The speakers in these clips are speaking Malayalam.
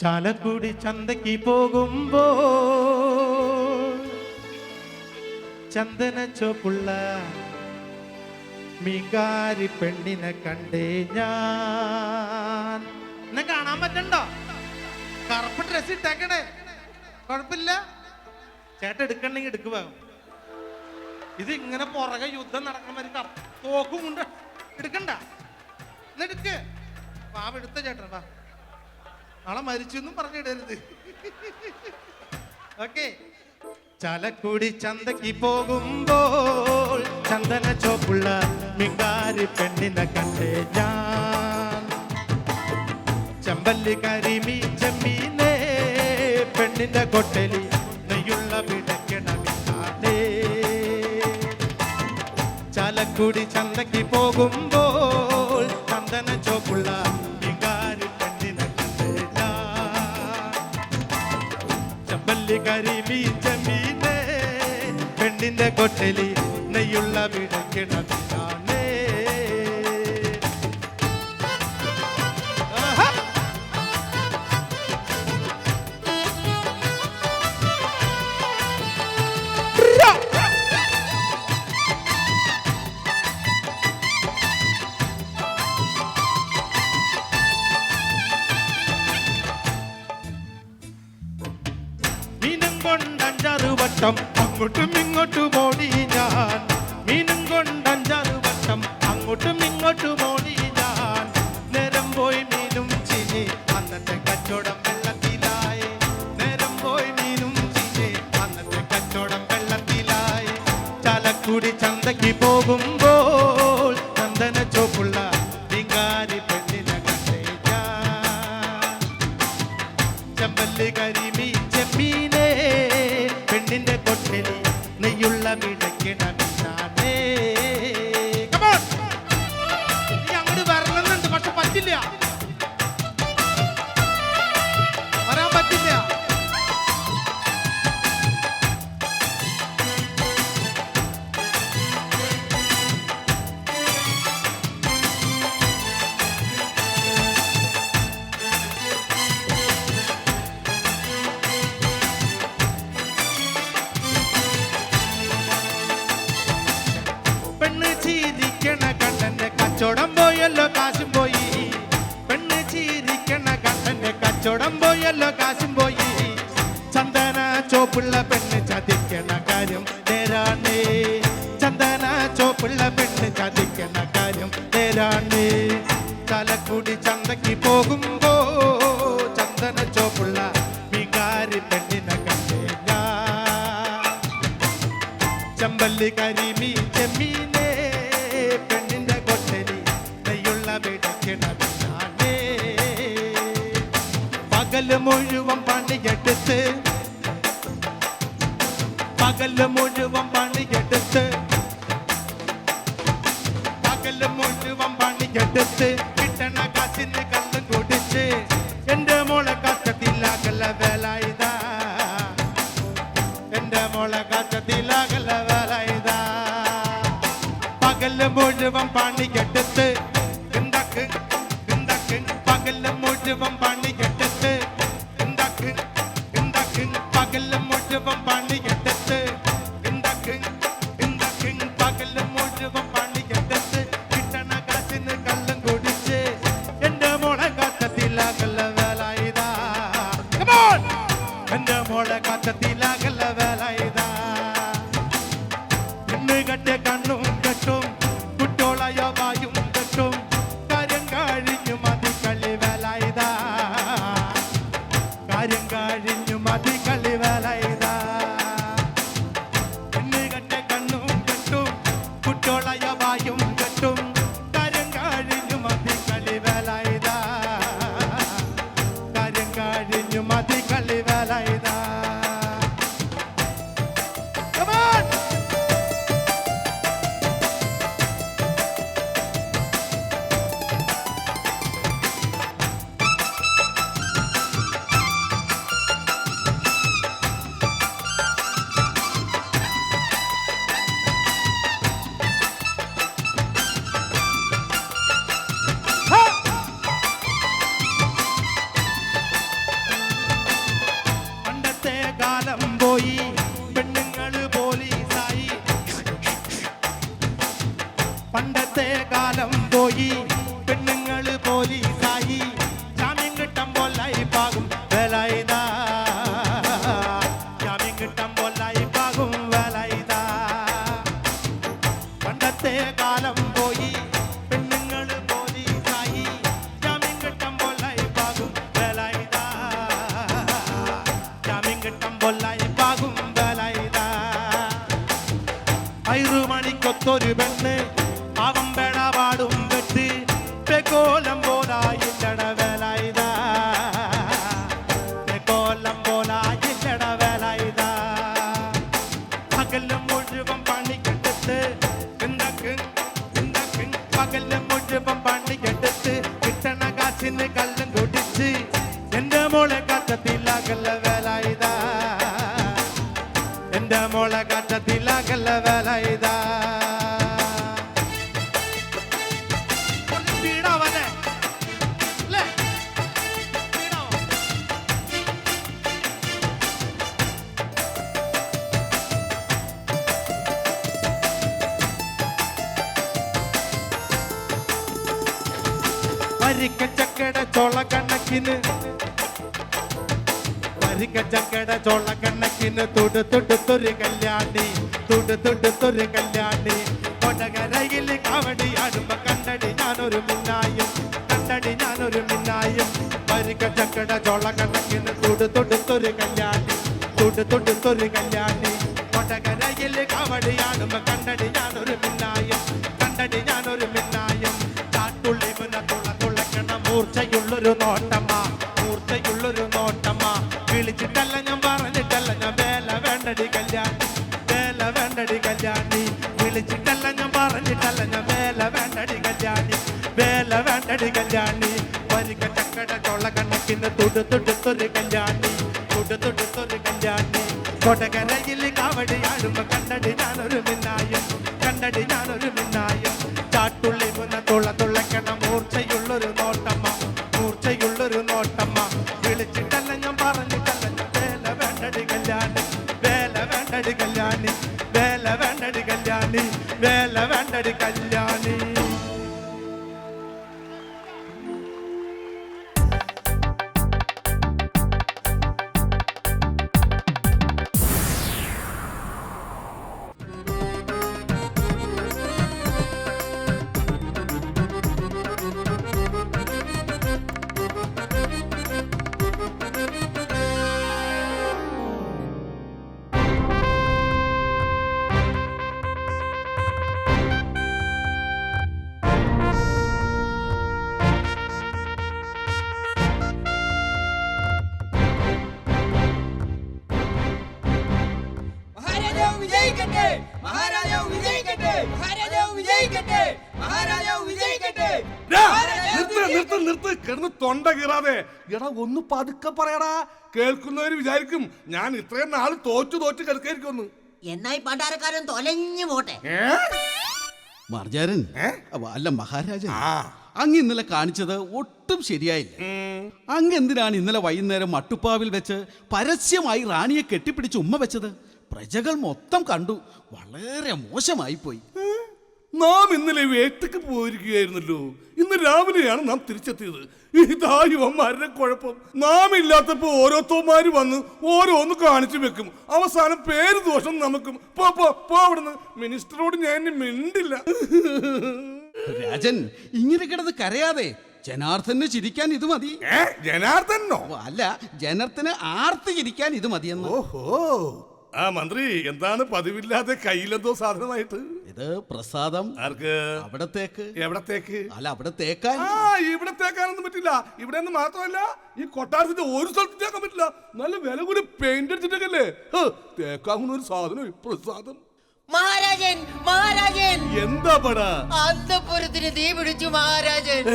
ചാലക്കുടി ചന്തയ്ക്ക് പോകുമ്പോ ചന്ദന ചോപ്പുള്ള മികാരി പെണ്ണിനെ കണ്ടേ ഞാൻ. കാണാൻ പറ്റണ്ടോ? കറുപ്പ് ഡ്രസ് ഇട്ടേക്കണേ. കുഴപ്പമില്ല. ചേട്ട എടുക്കണ്ടെങ്കിൽ എടുക്കുക ഇത് ഇങ്ങനെ പുറകെ യുദ്ധം നടക്കണ തോക്കും കൊണ്ട് എടുക്കണ്ട. എന്നെടുക്ക് വാ എടുത്ത ചേട്ടൻ വാ. നാളെ മരിച്ചു എന്നും പറഞ്ഞിടരുത്. ഓക്കെ. ചലക്കുടി ചന്തയ്ക്ക് പോകുമ്പോൾ ചന്ദന ചോപ്പുള്ള മിങ്കാരി പെണ്ണിനെ കണ്ടേ ഞാൻ. ചമ്പല്ലി കരിമീ ചെമ്മീനേ പെണ്ണിന്റെ കൊട്ടലി നെയ്യുള്ള വിടക്കണമില്ലാതെ ചലക്കുടി ചന്തയ്ക്ക് പോകുമ്പോൾ ചന്ദന ചെമ്പല്ലി കരിമീ ചെമ്മീനേ പെണ്ണിന്റെ കൊട്ടലി നെയ്യുള്ള വിടക്കണമില്ലാതെ അങ്ങോട്ടും പകൽ മുഴുവൻ പണിയെടുത്ത് പകൽ മുഴുവൻ പണിയെടുത്ത് പകൽ മുഴുവൻ പണിയെടുത്ത് കിട്ടണ കാശിന് കള്ളും കുടിച്ച് എന്റെ മോളെ കഷ്ടത്തിലാകല വേല ഇതാ എന്റെ മോളെ കച്ചത്തിലാകല വേല ഇതാ പകൽ മുഴുവൻ പണി കെട്ടത്ത് എന്താക്ക് എന്താക്ക് പകൽ മുഴുവൻ എന്റെ മോളെ കച്ചത്തിലാകല വേല ഇതാ പെണ്ണ് കെട്ടിയ കണ്ണും കെട്ടും പെക്കോലം പോലായില്ലട വേല ഇതാ. പെക്കോലം പോലായില്ലട വേല ഇതാ. പകലും മുഴുവൻ പണിക്കെടുത്ത് ഇന്നക്ക് ഇന്നക്ക് പകലും മുഴുവൻ പണിക്കെടുത്ത് കിട്ടണ കാശിന് കള്ളും കുടിച്ച് വേല ചക്കട ചോള കണക്കിന് വരിക്ക ചക്കട ചോള കണക്കിന് തുടു തൊടുത്തൊരു കല്യാണി തുടു തൊടുത്തൊരു കല്യാണി. കൊടകരയിൽ കാവടി ആടുമ്പോ കണ്ടടി ഞാനൊരു മിന്നായും കണ്ടടി ഞാനൊരു മിന്നായും. വരിക്ക ചക്കട ചോള കണക്കിന് തുടു തൊടുത്തൊരു കല്യാണി തുടു തൊടുത്തൊരു കല്യാണി. കൊടകരയിൽ കാവടി ആടുമ്പോ കണ്ടടി ഞാനൊരു മിന്നായും കണ്ടടി ഞാനൊരു മിന്നായും. ചൊള്ള കണക്കിന് തുടു തൊടുത്തൊരു കല്യാണി. തുടു തൊടുത്തൊരു കല്യാണി. കൊടകരയിൽ കാവടി കണ്ണടി ഞാനൊരു മിന്നായം തൊണ്ട കീറാതെ എടാ ഒന്ന് പതുക്കെ പറയടാ. കേൾക്കുന്നവര് വിചാരിക്കും ഞാൻ ഇത്രയും നാൾ തോറ്റു തോറ്റു കിടക്കായിരിക്കും എന്നായി പണ്ടാരക്കാരൻ തൊലഞ്ഞു പോട്ടെ. മർജാരൻ അല്ല മഹാരാജൻ അങ് അങ്ങ് ഇന്നലെ കാണിച്ചത് ഒട്ടും ശരിയായില്ല. അങ് അങ്ങ് എന്തിനാണ് ഇന്നലെ വൈകുന്നേരം മട്ടുപ്പാവിൽ വെച്ച് പരസ്യമായി റാണിയെ കെട്ടിപ്പിടിച്ച് ഉമ്മ വെച്ചത്? പ്രജകൾ മൊത്തം കണ്ടു. വളരെ മോശമായി പോയി നാം ഇന്നലെ വേട്ടക്ക് പോയിരിക്കുകയായിരുന്നല്ലോ. ഇന്ന് രാവിലെയാണ് നാം തിരിച്ചെത്തിയത്. ഇതാ യുവന്മാരുടെ കുഴപ്പം നാം ഇല്ലാത്തപ്പോ ഓരോരുത്തന്മാര് വന്ന് ഓരോന്ന് കാണിച്ചു വെക്കും. അവസാനം പേര് ദോഷം നമുക്കും. പോ പോ പോ അവിടുന്ന്. മിനിസ്റ്ററോട് ഞാൻ മിണ്ടില്ല. രാജൻ ഇങ്ങനെ കിടന്ന് കരയാതെ ജനാർദ്ദന് ചിരിക്കാൻ ഇത് മതി. ജനാർദ്ദനോ? അല്ല ജനത്തിന് ആർത്തി ചിരിക്കാൻ ഇത് മതിയെന്ന്. ഓഹോ. ആ മന്ത്രി എന്താണ് പതിവില്ലാതെ കയ്യിലെന്തോ സാധനമായിട്ട്? ഇത് പ്രസാദം. ആർക്ക്? അവിടത്തേക്ക്. എവിടത്തേക്ക്? അല്ല അവിടെ തേക്കാൻ. ആ ഇവിടെ തേക്കാനൊന്നും പറ്റില്ല. ഇവിടെ നിന്ന് മാത്രമല്ല ഈ കൊട്ടാരത്തിന്റെ ഒരു സ്ഥലത്ത് തേക്കാൻ പറ്റില്ല. നല്ല വില കൂടി പെയിന്റ് അടിച്ചിട്ടേക്കല്ലേ? തേക്കാൻ ഒരു സാധനം പ്രസാദം. മഹാരാജൻ മഹാരാജൻ. എന്താ പടാ? അന്തപുരത്തിന് തീ പിടിച്ചു മഹാരാജൻ?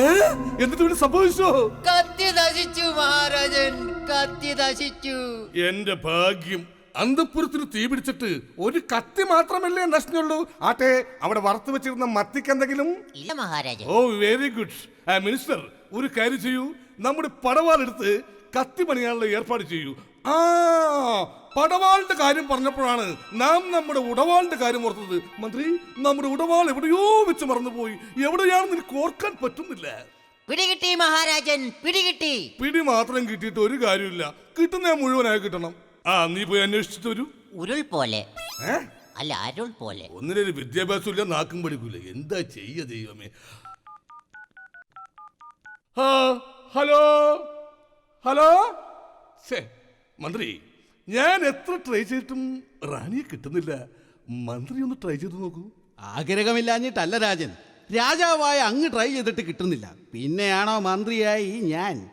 എന്നിട്ട് ഇവിടെ സംഭവിച്ചോ? കത്തി നശിച്ചു മഹാരാജൻ. കത്തി നശിച്ചു. എന്റെ ഭാഗ്യം. അന്തപുരത്തിന് തീ പിടിച്ചിട്ട് ഒരു കത്തി മാത്രമല്ലേ നഷ്ടമുള്ളൂ ആട്ടെ അവിടെ വറുത്തു വെച്ചിരുന്ന മത്തിക്ക് എന്തെങ്കിലും? ഇല്ല മഹാരാജൻ ഓ വെരി ഗുഡ്. മിനിസ്റ്റർ ഒരു കാര്യം ചെയ്യൂ. നമ്മുടെ പടവാൾ എടുത്ത് കത്തി പണിയാനുള്ള ഏർപ്പാട് ചെയ്യൂ. ആ പടവാളിന്റെ കാര്യം പറഞ്ഞപ്പോഴാണ് നാം നമ്മുടെ ഉടവാളിന്റെ കാര്യം ഓർത്തത്. മന്ത്രി നമ്മുടെ ഉടവാൾ എവിടെയോ വെച്ച് മറന്നുപോയി. എവിടെയാണെന്ന് എനിക്ക് ഓർക്കാൻ പറ്റുന്നില്ല. പിടികിട്ടി മഹാരാജൻ പിടികിട്ടി. പിടി മാത്രം കിട്ടിയിട്ട് ഒരു കാര്യമില്ല കിട്ടുന്ന മുഴുവനായി കിട്ടണം. ആ നീ പോയി അന്വേഷിച്ചിട്ട് വരൂ. ഉരുൾ പോലെ. അല്ല അരുൾ പോലെ. ഒന്നിനൊരു വിദ്യാഭ്യാസം ഇല്ല നാക്കും പഠിക്കൂല. എന്താ ചെയ്യ ദൈവമേ? ഹലോ? ഹലോ? മന്ത്രി ഞാൻ എത്ര ട്രൈ ചെയ്തിട്ടും റാണിയെ കിട്ടുന്നില്ല. മന്ത്രി ഒന്ന് ട്രൈ ചെയ്ത് നോക്കൂ. ആഗ്രഹമില്ലാഞ്ഞിട്ടല്ല രാജൻ. രാജാവായ അങ്ങ് ട്രൈ ചെയ്തിട്ട് കിട്ടുന്നില്ല. പിന്നെയാണോ മന്ത്രിയായി ഞാൻ?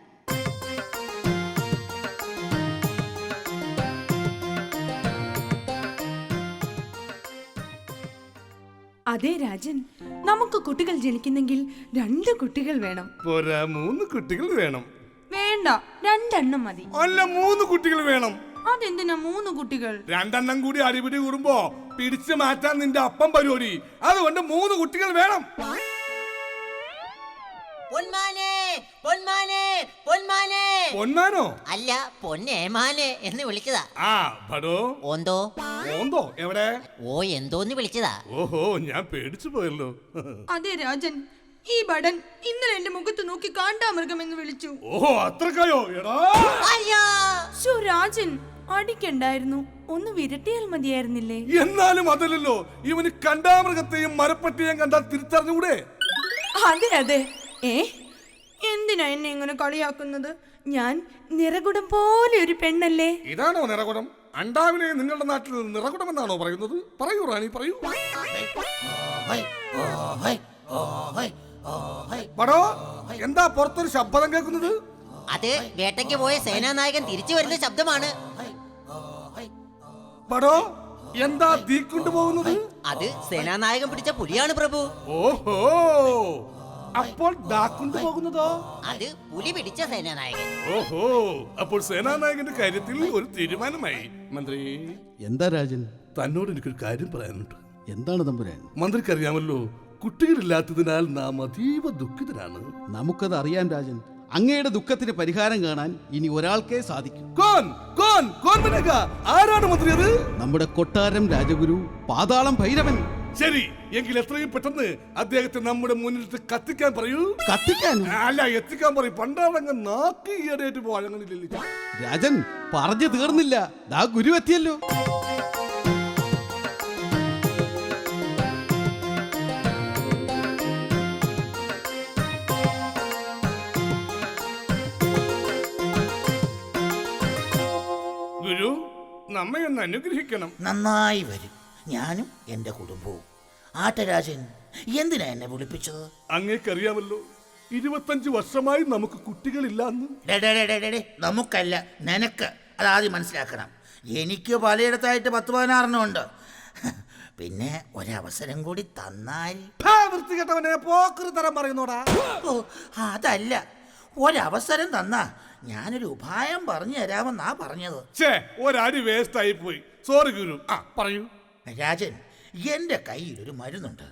അതെ രാജൻ നമുക്ക് കുട്ടികൾ ജനിക്കുന്നെങ്കിൽ രണ്ട് കുട്ടികൾ വേണം. പോരാ മൂന്ന് കുട്ടികൾ വേണം. വേണ്ട രണ്ടെണ്ണം മതി. അല്ല മൂന്ന് കുട്ടികൾ വേണം. അതെന്തിനാ മൂന്ന് കുട്ടികൾ? രണ്ടെണ്ണം കൂടി അടിപിടി കൂടുമ്പോ പിടിച്ചു മാറ്റാൻ നിന്റെ അപ്പം പരിപാടി. അതുകൊണ്ട് മൂന്ന് കുട്ടികൾ വേണം. പൊന്നാനോ അല്ല പൊന്നേമാനെ എന്ന് വിളിച്ചതാ. ആ ഭടോ. ഓന്തോ? ഓന്തോ എവിടെ? ഓ എന്തോന്ന് വിളിച്ചതാ. ഓഹോ ഞാൻ പേടിച്ചു പോയല്ലോ. അതെ രാജൻ. ഈ ബടൻ ഇന്നലെ എന്റെ മുഖത്ത് നോക്കി കാണ്ടാമൃഗം എന്ന് വിളിച്ചു. ഓഹോ അത്രക്കായോ എടാ. അയ്യോ. ശോ രാജൻ അടിക്കണ്ടായിരുന്നു. ഒന്ന് വിരട്ടിയാൽ മതിയായിരുന്നില്ലേ? എന്നാലും അതല്ലല്ലോ. ഇവന് കണ്ടാമൃഗത്തെയും മരപ്പട്ടിയെയും കണ്ടാൽ തിരിച്ചറിഞ്ഞൂടെ? അതെ അതെ. ഏ? എന്തിനാ എന്നെ ഇങ്ങനെ കളിയാക്കുന്നത്? ഞാൻ നിറകുടം പോലെ ഒരു പെണ്ണല്ലേ? ഇതാണോ നിറകുടം? അണ്ടാവിനെ നിങ്ങളുടെ നാട്ടിൽ നിറകുടമെന്നാണോ പറയുന്നത്? പറയൂ റാണി പറയൂ. പടോ എന്താ പുറത്തൊരു ശബ്ദം കേൾക്കുന്നത്? അത് വേട്ടയ്ക്ക് പോയ സേനാനായകൻ തിരിച്ചു വരുന്ന ശബ്ദമാണ്. പടോ എന്താ തീ കൊണ്ടുപോകുന്നത്? അത് സേനാനായകൻ പിടിച്ച പുലിയാണ് പ്രഭു. ഓഹോ. അപ്പോൾ ദാ കൊണ്ടുപോകുന്നതോ അത് പുലി പിടിച്ച സേനാനായകൻ. ഓഹോ അപ്പോൾ സേനാനായകന്റെ കാര്യത്തിൽ ഒരു തീരുമാനമായി. മന്ത്രി എന്താ രാജൻ? തന്നോട് എനിക്കൊരു കാര്യം പറയാനുണ്ട്. എന്താണ് തമ്പുരാൻ? മന്ത്രിക്ക് അറിയാമല്ലോ കുട്ടികളില്ലാത്തതിനാൽ നാം അതീവ ദുഃഖിതരാണ്. നമുക്കത് അറിയാം രാജൻ അങ്ങയുടെ ദുഃഖത്തിന് പരിഹാരം കാണാൻ ഇനി ഒരാൾക്കേ സാധിക്കും. കോൻ കോൻ കോൻ ബനേഗ? ആരാണ് മന്ത്രി അത് നമ്മുടെ കൊട്ടാരം രാജഗുരു പാതാളം ഭൈരവൻ. ശരി എങ്കിൽ എത്രയും പെട്ടെന്ന് അദ്ദേഹത്തെ നമ്മുടെ മുന്നിൽ കത്തിക്കാൻ പറയൂ. കത്തിക്കാൻ അല്ല എത്തിക്കാൻ പറയും. പണ്ടാണങ്ങ് നാക്കി ഈയടേറ്റ് പോഴങ്ങളില്ലല്ലോ രാജൻ പറഞ്ഞു തീർന്നില്ല. ദാ ഗുരു എത്തിയല്ലോ. ഗുരു നമ്മെ ഒന്ന് അനുഗ്രഹിക്കണം. നന്നായി വരും. ഞാനും എന്റെ കുടുംബവും. ആട്ടരാജൻ എന്തിനാ എന്നെ വിളിപ്പിച്ചത്? അങ്ങേക്കറിയാമല്ലോ ഇരുപത്തഞ്ച് വർഷമായി നമുക്ക് കുട്ടികളില്ലാന്ന് നമുക്കല്ല നിനക്ക്. അതാദ്യം മനസ്സിലാക്കണം. എനിക്ക് പലയിടത്തായിട്ട് പത്ത് പതിനാറെണ്ണം ഉണ്ട്. പിന്നെ ഒരവസരം കൂടി തന്നാൽ. ഭാ, വൃത്തികെട്ടവനെ പോക്കറി തരം പറയുന്നോടാ. ഓ അതല്ല. ഒരവസരം തന്നാ ഞാനൊരു ഉപായം പറഞ്ഞു തരാമെന്നാ പറഞ്ഞത്. ഒരടി വേസ്റ്റ് ആയി പോയി സോറി ഗുരു. ആ പറയൂ. രാജൻ എന്റെ കയ്യിൽ ഒരു മരുന്നുണ്ട്.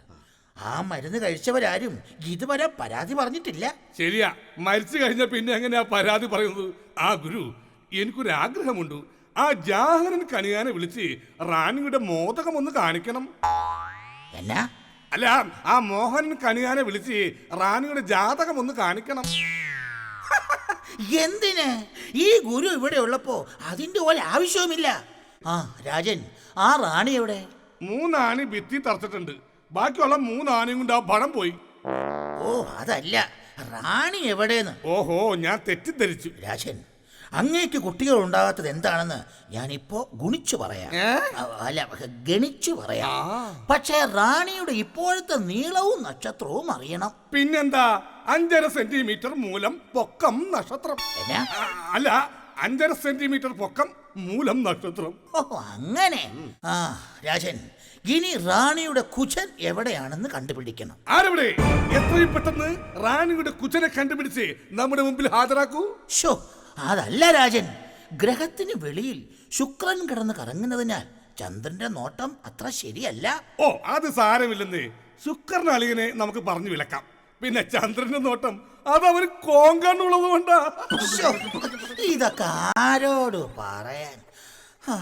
ആ മരുന്ന് കഴിച്ചവരാരും ഇതുവരെ പരാതി പറഞ്ഞിട്ടില്ല. ശരിയാ മരിച്ചു കഴിഞ്ഞ പിന്നെ എങ്ങനെയാ പരാതി പറയുന്നത്? ആ ഗുരു എനിക്കൊരു ആഗ്രഹമുണ്ട് ആ ജാഹനൻ കണിയാനെ വിളിച്ച് റാണിയുടെ മോദകം ഒന്ന് കാണിക്കണം. എന്നാ? അല്ല ആ മോഹൻ കണിയാനെ വിളിച്ച് റാണിയുടെ ജാതകം ഒന്ന് കാണിക്കണം എന്തിന്? ഈ ഗുരു ഇവിടെ ഉള്ളപ്പോ അതിന്റെ ഒരാവശ്യവുമില്ല ആ രാജൻ ആ റാണി എവിടെ? മൂന്നാണി ഭിത്തി തറച്ചിട്ടുണ്ട്. ബാക്കിയുള്ള മൂന്നാനയും കൊണ്ട് ആ പണം പോയി. ഓ അതല്ല. റാണി എവിടെന്ന് ഓഹോ ഞാൻ തെറ്റിദ്ധരിച്ചു. രാജൻ അങ്ങേക്ക് കുട്ടികൾ ഉണ്ടാകാത്തത് എന്താണെന്ന് ഞാനിപ്പോ ഗുണിച്ചു പറയാം. അല്ല ഗണിച്ചു പറയാം. പക്ഷേ റാണിയുടെ ഇപ്പോഴത്തെ നീളവും നക്ഷത്രവും അറിയണം. പിന്നെന്താ? അഞ്ചര സെന്റിമീറ്റർ മൂലം പൊക്കം നക്ഷത്രം. അല്ല അഞ്ചര സെന്റിമീറ്റർ പൊക്കം മൂലം നക്ഷത്രം. ഓ അങ്ങനെ. ആ രാജൻ ഇനി റാണിയുടെ കുചൻ എവിടെയാണെന്ന് കണ്ടുപിടിക്കണം. ആരവിടെ? എത്രയും പെട്ടെന്ന് റാണിയുടെ കുചനെ കണ്ടുപിടിച്ച് നമ്മുടെ മുമ്പിൽ ഹാജരാക്കൂ. ഷോ അതല്ല രാജൻ. ഗ്രഹത്തിന് വെളിയിൽ ശുക്രൻ കിടന്ന് കറങ്ങുന്നതിനാൽ ചന്ദ്രന്റെ നോട്ടം അത്ര ശരിയല്ല. ഓ അത് സാരമില്ലെന്ന് ശുക്രൻ അളിയനെ നമുക്ക് പറഞ്ഞു വിലക്കാം. പിന്നെ ചന്ദ്രന്റെ നോട്ടം. അത് അവന് കോങ്കണ്ണുള്ളത് കൊണ്ടാ. ശ്ശോ, ഇതൊക്കെ ആരോട് പറയാൻ? ആ,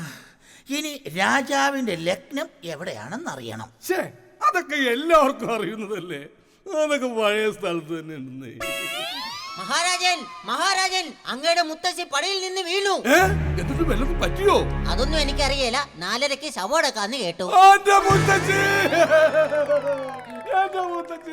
ഇനി രാജാവിന്റെ ലഗ്നം എവിടെയാണെന്ന് അറിയണം ഛേ അതൊക്കെ എല്ലാവർക്കും അറിയുന്നതല്ലേ? അതൊക്കെ പഴയ സ്ഥലത്ത് തന്നെ ഉണ്ടെന്നേ. മഹാരാജൻ മഹാരാജൻ അങ്ങയുടെ മുത്തശ്ശി പടിയിൽ നിന്ന് വീണു. ഏ? എന്നിട്ട് വല്ലതും പറ്റിയോ? അതൊന്നും എനിക്കറിയില്ല നാലരയ്ക്ക് ശവടക്കാന്ന് കേട്ടു. മുത്തച്ഛി മുത്തച്ഛി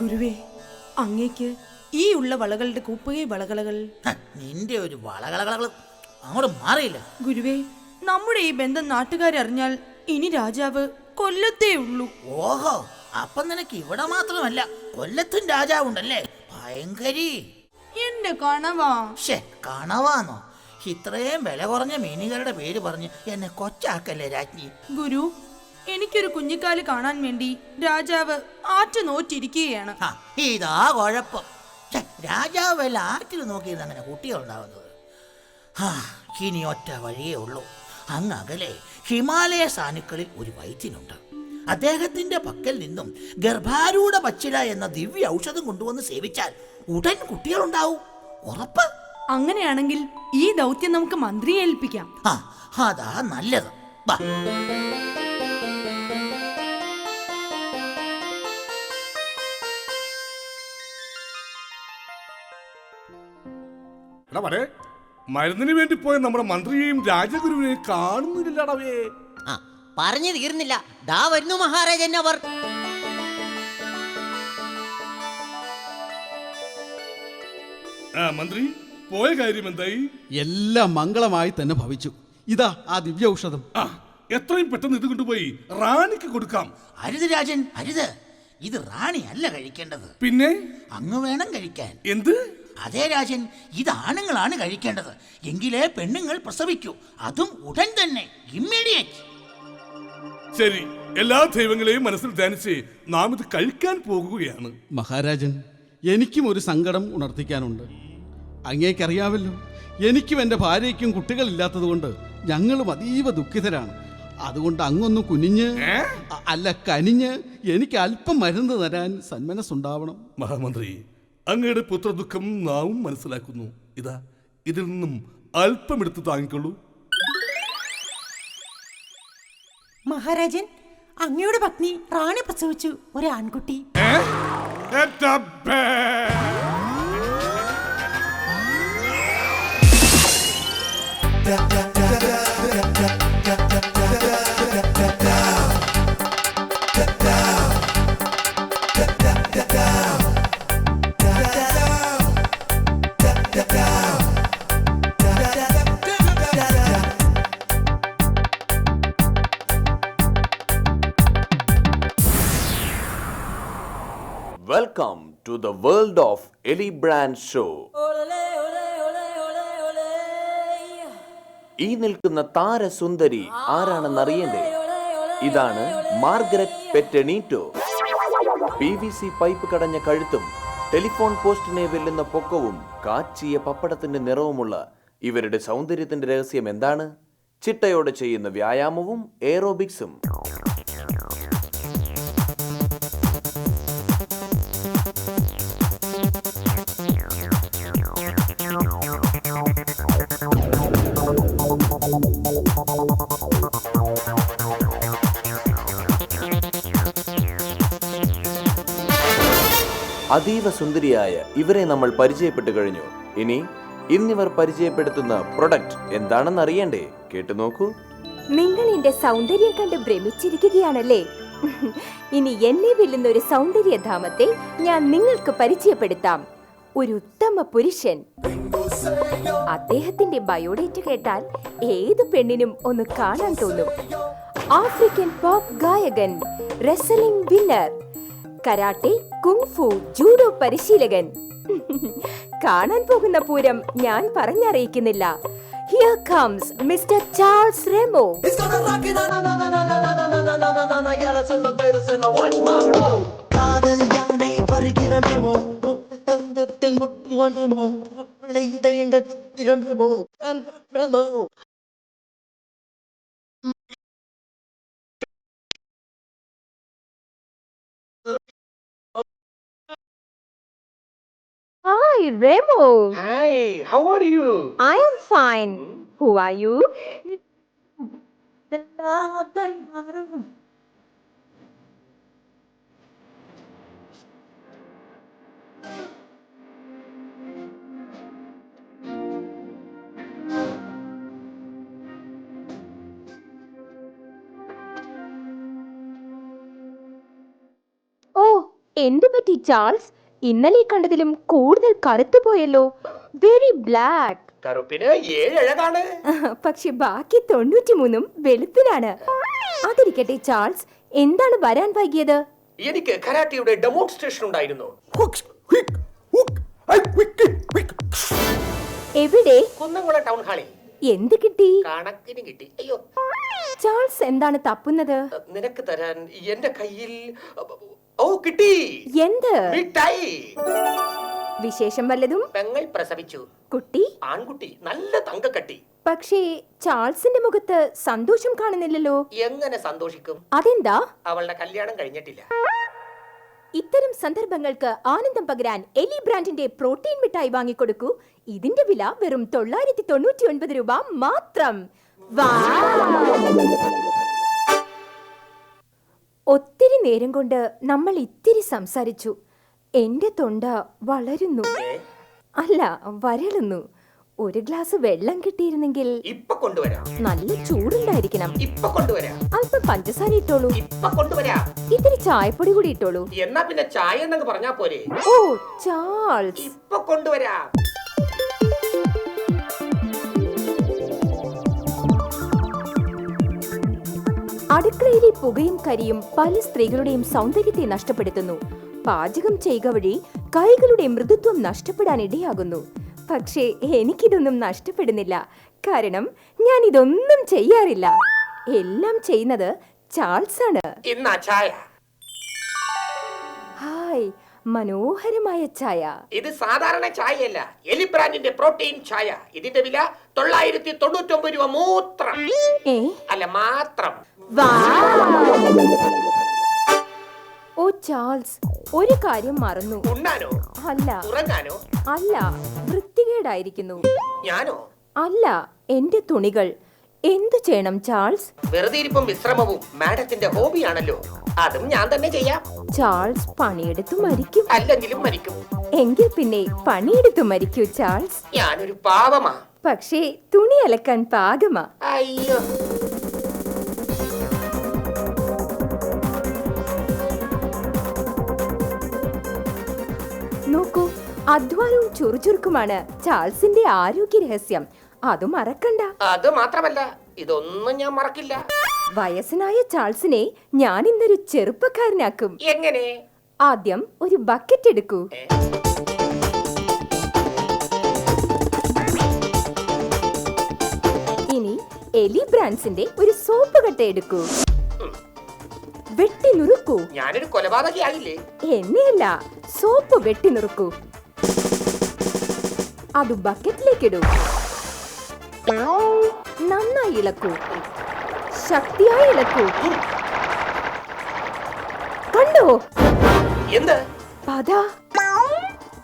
ഗുരുവേ അങ്ങേക്ക് ഈ ഉള്ള വളകളുടെ കൂപ്പുകൈ വളകളകൾ. നിന്റെ ഒരു വളകളകളകൾ അങ്ങോട്ട് മാറിയില്ല. ഗുരുവേ നമ്മുടെ ഈ ബന്ധം നാട്ടുകാരറിഞ്ഞാൽ ഇനി രാജാവ് കൊല്ലത്തേ ഉള്ളൂ. ഓഹോ അപ്പം നിനക്ക് ഇവിടെ മാത്രമല്ല കൊല്ലത്തും രാജാവുണ്ടല്ലേ? ഭയങ്കരി. എന്റെ കണവാ? ഷേ കണവാന്നോ? ഇത്രയും വില കുറഞ്ഞ മീനുകളുടെ പേര് പറഞ്ഞ് എന്നെ കൊച്ചാക്കല്ലേ രാജ്ഞി? ഗുരു എനിക്കൊരു കുഞ്ഞിക്കാൽ കാണാൻ വേണ്ടി രാജാവ് ആറ്റു നോറ്റിരിക്കുകയാണ്. ആ ഇതാ കുഴപ്പം. ഛെ, രാജാവ് വല്ല ആറ്റിൽ നോക്കിയിരുന്ന അങ്ങനെ കുട്ടികളുണ്ടാവുന്നത്. ആ ഇനി ഒറ്റ വഴിയേ ഉള്ളൂ. അങ്ങ് അകലെ ഹിമാലയ സാനുക്കളിൽ ഒരു വൈദ്യനുണ്ട്. അദ്ദേഹത്തിന്റെ പക്കൽ നിന്നും ഗർഭാരൂഢ പച്ചില എന്ന ദിവ്യ ഔഷധം കൊണ്ടുവന്ന് സേവിച്ചാൽ ഉടൻ കുട്ടികളുണ്ടാവും. ഉറപ്പ്? അങ്ങനെയാണെങ്കിൽ ഈ ദൗത്യം നമുക്ക് മന്ത്രിയെ ഏൽപ്പിക്കാം. ആ അതാ നല്ലത്. വാ. എടാ വരെ മരുന്നിന് വേണ്ടി പോയ നമ്മുടെ മന്ത്രിയെയും രാജഗുരുവിനെയും കാണുന്നില്ലടവേ ആ പറഞ്ഞു തീർന്നില്ല. ദാ വരുന്നു മഹാരാജൻ അവർ ആ മന്ത്രി പോയ കാര്യം എന്തായി? എല്ലാം മംഗളമായി തന്നെ ഭവിച്ചു. ഇതാ ആ ദിവ്യ ഔഷധം ആ എത്രയും പെട്ടെന്ന് ഇത് കൊണ്ടുപോയി റാണിക്ക് കൊടുക്കാം. അരുത് രാജൻ അരുത്. ഇത് റാണി അല്ല കഴിക്കേണ്ടത്. പിന്നെ? അങ്ങ് വേണം കഴിക്കാൻ. എന്ത്? അതേ രാജൻ ഇത് ആണുങ്ങളാണ് കഴിക്കേണ്ടത്. എങ്കിലേ പെണ്ണുങ്ങൾ പ്രസവിക്കൂ. അതും ഉടൻ തന്നെ ഇമ്മീഡിയറ്റ് ശരി എല്ലാ ദൈവങ്ങളെയും മനസ്സിൽ ധ്യാനിച്ച് നാം ഇത് കഴിക്കാൻ പോകുകയാണ്. മഹാരാജൻ എനിക്കും ഒരു സങ്കടം ഉണർത്തിക്കാനുണ്ട്. അങ്ങേക്കറിയാവല്ലോ എനിക്കും എന്റെ ഭാര്യയ്ക്കും കുട്ടികളില്ലാത്തതുകൊണ്ട് ഞങ്ങളും അതീവ ദുഃഖിതരാണ്. അതുകൊണ്ട് അങ്ങൊന്ന് കുനിഞ്ഞ് അല്ല കനിഞ്ഞ് എനിക്ക് അല്പം മരുന്ന് തരാൻ സന്മനസ്സുണ്ടാവണം. മഹാമന്ത്രി അങ്ങയുടെ പുത്രദുഃഖം നാവും മനസ്സിലാക്കുന്നു. ഇതാ ഇതിൽ നിന്നും അല്പം എടുത്ത് താങ്ങിക്കൊള്ളൂ. മഹാരാജൻ അങ്ങയുടെ പത്നി റാണി പ്രസവിച്ചു ഒരു ആൺകുട്ടി the world of Ellie Brand Show. ഈ നിൽക്കുന്ന താരസുന്ദരി ആരാണെന്നറിയണ്ടേ? ഇതാണ് മാർഗരറ്റ് പെറ്റണീറ്റോ. പി വി സി പൈപ്പ് കടഞ്ഞ കഴുത്തും ടെലിഫോൺ പോസ്റ്റിനെ വെല്ലുന്ന പൊക്കവും കാച്ചിയ പപ്പടത്തിന്റെ നിറവുമുള്ള ഇവരുടെ സൗന്ദര്യത്തിന്റെ രഹസ്യം എന്താണ്? ചിട്ടയോടെ ചെയ്യുന്ന വ്യായാമവും എയറോബിക്സും അതീവ സുന്ദരിയായ ഇവരെ നമ്മൾ പരിചയപ്പെട്ടു കഴിഞ്ഞു. ഇനി ഇന്നിവർ പരിചയപ്പെടുത്തുന്ന പ്രൊഡക്റ്റ് എന്താണെന്ന് അറിയണ്ടേ? കേട്ടു നോക്കൂ. നിങ്ങൾ എന്റെ സൗന്ദര്യം കണ്ട് ഭ്രമിച്ചിരിക്കുകയാണല്ലേ? ഇനി എന്നെ വെല്ലുന്ന ഒരു സൗന്ദര്യധാമത്തെ ഞാൻ നിങ്ങൾക്ക് പരിചയപ്പെടുത്താം. ഒരു ഉത്തമ പുരുഷൻ. അദ്ദേഹത്തിന്റെ ബയോഡേറ്റ് കേട്ടാൽ ഏത് പെണ്ണിനും ഒന്ന് കാണാൻ തോന്നും. ആഫ്രിക്കൻ പോപ്പ് ഗായകൻ wrestling winner. Karate kung fu judo പരിശീലകൻ. കാണാൻ പോകുന്ന പൂരം ഞാൻ പറഞ്ഞറിയിക്കുന്നില്ല. Here comes Mr Charles Remo Hi, Remo. Hi, how are you? I am fine. Who are you? ഓ എന്തു പറ്റി ചാൾസ് ഇന്നലെ കണ്ടതിലും കൂടുതൽ കറുത്തു പോയല്ലോ. വെരി ബ്ലാക്ക് കറുപ്പിന് പക്ഷെ ബാക്കി തൊണ്ണൂറ്റി മൂന്നും വെളുപ്പിനാണ് അതിരിക്കട്ടെ ചാൾസ് എന്താണ് വരാൻ വൈകിയത്? എനിക്ക് കരാട്ടിയുടെ ഡെമോൺസ്ട്രേഷൻ ഉണ്ടായിരുന്നു. എവിടെ? കുന്നംകുളം ടൗൺ ഹാളിൽ എന്ത് കിട്ടി? കണക്കിന് കിട്ടി. അയ്യോ. ചാൾസ് എന്താണ് തപ്പുന്നത്? നിനക്ക് തരാൻ എന്റെ കയ്യിൽ ഓ കിട്ടി. എന്ത്? മിഠായി. വിശേഷം വല്ലതും? പെങ്ങൾ പ്രസവിച്ചു. കുട്ടി? ആൺകുട്ടി നല്ല തങ്കക്കട്ടി. പക്ഷേ ചാൾസിന്റെ മുഖത്ത് സന്തോഷം കാണുന്നില്ലല്ലോ. എങ്ങനെ സന്തോഷിക്കും? അതെന്താ? അവളുടെ കല്യാണം കഴിഞ്ഞിട്ടില്ല. ഇത്തരം സന്ദർഭങ്ങൾക്ക് ആനന്ദം പകരാൻ എലി ബ്രാൻഡിന്റെ പ്രോട്ടീൻ മിഠായി വാങ്ങിക്കൊടുക്കൂ. ഇതിന്റെ വില വെറും തൊള്ളായിരത്തി തൊണ്ണൂറ്റി ഒൻപത് രൂപ മാത്രം. ഒത്തിരി നേരം കൊണ്ട് നമ്മൾ ഇത്തിരി സംസാരിച്ചു. എന്റെ തൊണ്ട വളരുന്നു. അല്ല വരളുന്നു. ഒരു ഗ്ലാസ് വെള്ളം കിട്ടിയിരുന്നെങ്കിൽ ഇപ്പൊ കൊണ്ടുവരാം. നല്ല ചൂടുണ്ടായിരിക്കണം. ഇപ്പൊ കൊണ്ടുവരാം. അല്പം പഞ്ചസാര ഇട്ടോളൂ. ഇപ്പൊ കൊണ്ടുവരാം. ഇത്തിരി ചായപ്പൊടി കൂടി ഇട്ടോളൂ. എന്നാ പിന്നെ ചായ എന്നങ്ങ് പറഞ്ഞാ പോരെ. ഓ ചാൾസ്. ഇപ്പൊ കൊണ്ടുവരാം. അടുക്കളയിലെ പുകയും കരിയും പല സ്ത്രീകളുടെയും സൗന്ദര്യത്തെ നഷ്ടപ്പെടുത്തുന്നു. പാചകം ചെയ്യുക വഴി കൈകളുടെ മൃദുത്വം നഷ്ടപ്പെടാൻ ഇടയാകുന്നു. പക്ഷേ എനിക്കിതൊന്നും നഷ്ടപ്പെടുന്നില്ല. കാരണം ഞാൻ ഇതൊന്നും ചെയ്യാറില്ല. എല്ലാം ചെയ്യുന്നത് ചാൾസ് ആണ് ഹായ് മനോഹരമായ ചായ. ഇത് സാധാരണ ചായയല്ല. എലി ബ്രാൻഡിന്റെ പ്രോട്ടീൻ ചായ. ഇതിന്റെ വില തൊള്ളായിരത്തി തൊണ്ണൂറ്റി ഒമ്പത് രൂപ മൂത്രം. അല്ല മാത്രം. ഓ ചാൾസ് ഒരു കാര്യം മറന്നു. ഉണ്ണാനോ? അല്ല. ഉറങ്ങാനോ? അല്ല വൃത്തികേടായിരിക്കുന്നു. ഞാനോ? അല്ല എന്റെ തുണികൾ. എന്തു ചെയ്യണം ചാൾസ്? വെറുതെ ഇരിപ്പും വിശ്രമവും മാഡത്തിന്റെ ഹോബിയാണല്ലോ. അതും ഞാൻ തന്നെ ചെയ്യാം. ചാൾസ് പണിയെടുത്തു മരിക്കും. അല്ലെങ്കിലും മരിക്കും. എങ്കിൽ പിന്നെ പണിയെടുത്തു മരിക്കൂ ചാൾസ്. ഞാനൊരു പാവമാ. പക്ഷേ തുണി അലക്കാൻ പാകമാ. അയ്യോ. അധ്വാനവും ചുറുചുറുക്കുമാണ് ചാൾസിന്റെ ആരോഗ്യ രഹസ്യം. അത് മറക്കണ്ട. അത് മാത്രമല്ല ഇതൊന്നും ഞാൻ മറക്കില്ല. വയസ്സനായ ചാൾസിനെ ഞാൻ ഇന്നൊരു ചെറുപ്പക്കാരനാക്കും. എങ്ങനെ? ആദ്യം ഒരു ബക്കറ്റ് എടുക്കൂ. ഇനി എലി ബ്രാൻസിന്റെ ഒരു സോപ്പ് കട്ട എടുക്കൂ. വെട്ടി നുറുക്കൂ. ഞാനൊരു കൊലപാതകയാകില്ലേ എന്നെയല്ല സോപ്പ് വെട്ടി നുറുക്കൂ. അത് ബക്കറ്റിലേക്കിടൂ നന്നായി ഇളക്കൂ. ശക്തിയായി ഇളക്കൂ. കണ്ടോ? എന്ത്? പതാ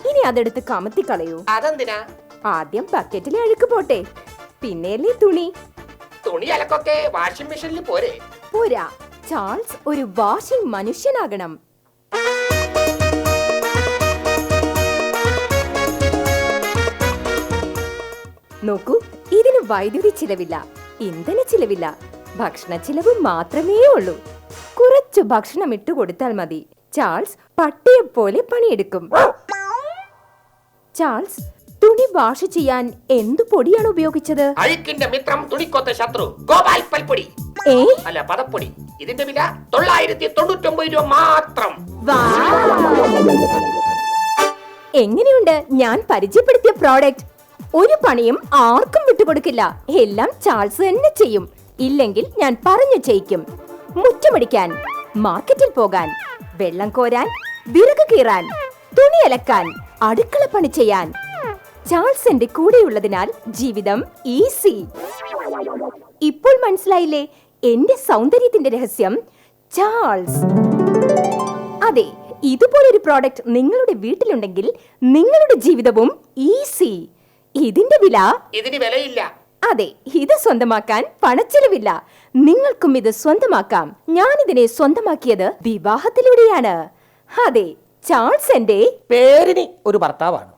ഇനി അതെടുത്ത് കമത്തി കളയൂ. അതെന്തിനാ? ആദ്യം ബക്കറ്റിലെ അഴുക്ക് പോട്ടെ. പിന്നെയല്ലേ തുണി. തുണി അലക്കൊക്കെ വാഷിംഗ് മെഷീനിൽ പോരെ. പോരാ. ചാൾസ് ഒരു വാഷിംഗ് മനുഷ്യനാകണം. നോക്കൂ ഇതിന് വൈദ്യുതി ചിലവില്ല ഇന്ധന ചിലവില്ല. ഭക്ഷണ ചിലവ് മാത്രമേ ഉള്ളൂ. കുറച്ചു ഭക്ഷണം ഇട്ടു കൊടുത്താൽ മതി. ചാൾസ് പട്ടിയെ പോലെ പണിയെടുക്കും. ചാൾസ് തുണി വാഷ് ചെയ്യാൻ എന്തു പൊടിയാണ് ഉപയോഗിച്ചത്? അഴുക്കിന്റെ മിത്രം തുണിക്കൊത്ത ശത്രു ഗോപാൽ പൽപ്പൊടി. അല്ല പദപ്പൊടി. ഇതിന്റെ വില തൊള്ളായിരത്തി തൊണ്ണൂറ്റി ഒമ്പത് രൂപ മാത്രം. എങ്ങനെയുണ്ട്? ഞാൻ പരിചയപ്പെടുത്തിയ പ്രോഡക്റ്റ് ഒരു പണിയും ആർക്കും വിട്ടുകൊടുക്കില്ല. എല്ലാം ചാൾസ് തന്നെ ചെയ്യും. ഇല്ലെങ്കിൽ ഞാൻ പറഞ്ഞു ചെയ്യിക്കും മുറ്റമടിക്കാൻ മാർക്കറ്റിൽ പോകാൻ വെള്ളം കോരാൻ വിറക് കീറാൻ തുണി അലക്കാൻ അടുക്കള പണി ചെയ്യാൻ. ചാൾസ് എന്റെ കൂടെയുള്ളതിനാൽ ജീവിതം ഈസി. ഇപ്പോൾ മനസ്സിലായില്ലേ? എന്റെ സൗന്ദര്യത്തിന്റെ രഹസ്യം ചാൾസ്. അതെ ഇതുപോലൊരു പ്രോഡക്റ്റ് നിങ്ങളുടെ വീട്ടിലുണ്ടെങ്കിൽ നിങ്ങളുടെ ജീവിതവും ഈസി. ഇതിന്റെ വില? ഇതിന് വിലയില്ല. അതെ ഇത് സ്വന്തമാക്കാൻ പണച്ചെലവില്ല. നിങ്ങൾക്കും ഇത് സ്വന്തമാക്കാം. ഞാൻ ഇതിനെ സ്വന്തമാക്കിയത് വിവാഹത്തിലൂടെയാണ്. അതെ ചാൾസ് എന്റെ പേരിന് ഒരു ഭർത്താവാണ്.